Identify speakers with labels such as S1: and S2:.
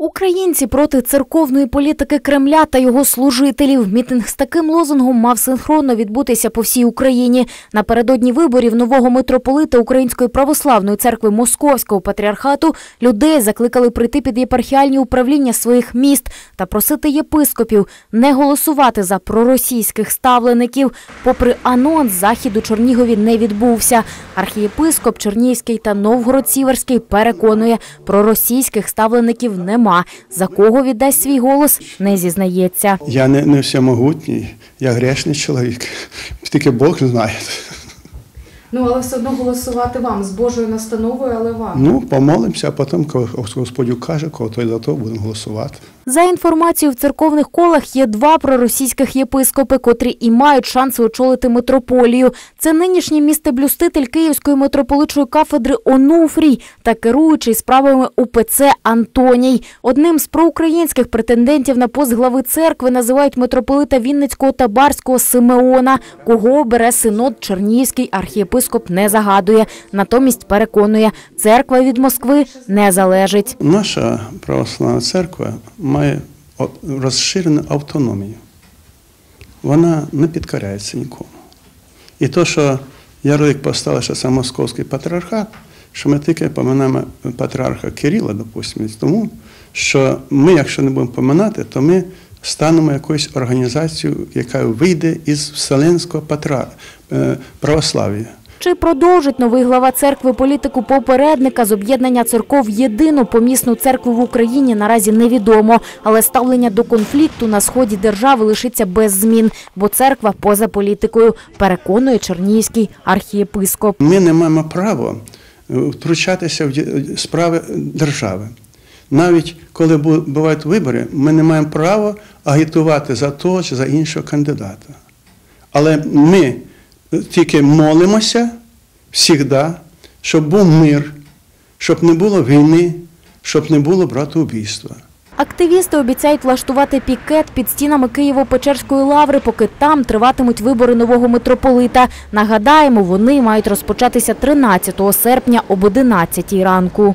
S1: Українці проти церковної політики Кремля та його служителів. Мітинг з таким лозунгом мав синхронно відбутися по всій Україні. Напередодні виборів нового митрополита Української православної церкви Московського патріархату людей закликали прийти під єпархіальні управління своїх міст та просити єпископів не голосувати за проросійських ставлеників. Попри анонс, захід у Чернігові не відбувся. Архієпископ Чернігівський та Новгород-Сіверський переконує, проросійських ставлеників нема. За кого віддасть свій голос, не зізнається.
S2: Я не, не всемогутній, я грешний чоловік. Тільки Бог знає.
S3: Ну, але все одно голосувати вам з Божою настановою, але вам.
S2: Ну, помолимося, а потім, коли Господь каже, кого той за то будемо голосувати.
S1: За інформацією, в церковних колах є два проросійських єпископи, котрі і мають шанси очолити митрополію. Це нинішній містеблюститель Київської митрополичої кафедри Онуфрій та керуючий справами УПЦ Антоній. Одним з проукраїнських претендентів на пост глави церкви називають митрополита Вінницького та Барського Симеона. Кого обере синод Чернігівський архієпископ не загадує. Натомість переконує, церква від Москви не залежить.
S2: Наша православна церква має розширену автономію. Вона не підкоряється нікому. І то, що ярлик поставили, що це московський патріархат, що ми тільки поминаємо патріарха Кирила, допустимо, тому що ми, якщо не будемо поминати, то ми станемо якоюсь організацією, яка вийде із вселенського е, православ'я.
S1: Чи продовжить новий глава церкви політику попередника з об'єднання церков єдину помісну церкву в Україні наразі невідомо, але ставлення до конфлікту на сході держави лишиться без змін, бо церква поза політикою, переконує чернігівський архієпископ.
S2: Ми не маємо права е, втручатися в справи держави. Навіть коли бувають вибори, ми не маємо права агітувати за того чи за іншого кандидата. Але ми тільки молимося завжди, щоб був мир, щоб не було війни, щоб не було братоубійства.
S1: Активісти обіцяють влаштувати пікет під стінами Києво-Печерської лаври, поки там триватимуть вибори нового митрополита. Нагадаємо, вони мають розпочатися 13 серпня об 11 ранку.